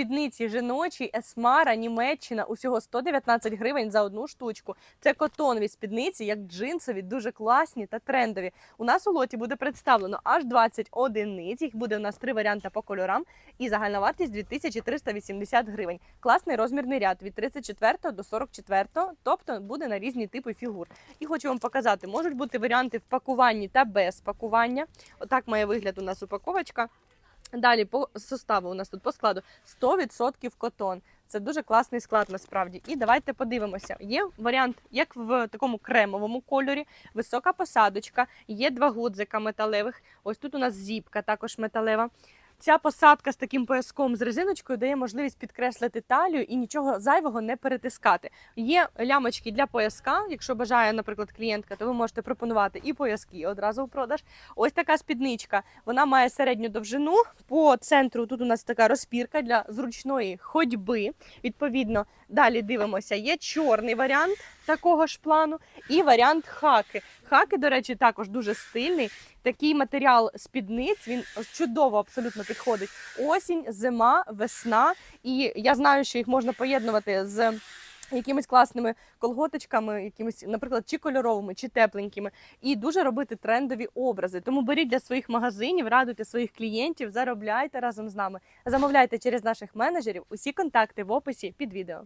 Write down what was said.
Спідниці жіночі, Есмара, Німеччина, усього 119 гривень за одну штучку. Це котонові спідниці, як джинсові, дуже класні та трендові. У нас у лоті буде представлено аж 20 одиниць. Їх буде у нас три варіанти по кольорам. І загальна вартість 2380 гривень. Класний розмірний ряд від 34 до 44, тобто буде на різні типи фігур. І хочу вам показати, можуть бути варіанти в пакуванні та без пакування. Отак має вигляд у нас упаковочка. Далі по составу у нас тут по складу 100% котон. Це дуже класний склад насправді. І давайте подивимося. Є варіант, як в такому кремовому кольорі, висока посадочка, є два гудзика металевих. Ось тут у нас зіпка, також металева. Ця посадка з таким пояском з резиночкою дає можливість підкреслити талію і нічого зайвого не перетискати. Є лямочки для пояска. Якщо бажає, наприклад, клієнтка, то ви можете пропонувати і пояски одразу в продаж. Ось така спідничка. Вона має середню довжину. По центру тут у нас така розпірка для зручної ходьби. Відповідно, далі дивимося. Є чорний варіант такого ж плану і варіант хаки. Хаки, до речі, також дуже стильний. Такий матеріал спідниць він чудово абсолютно підходить. Осінь, зима, весна. І я знаю, що їх можна поєднувати з. Якимись класними колготочками, якимись, наприклад, чи кольоровими, чи тепленькими, і дуже робити трендові образи. Тому беріть для своїх магазинів, радуйте своїх клієнтів, заробляйте разом з нами, замовляйте через наших менеджерів. Усі контакти в описі під відео.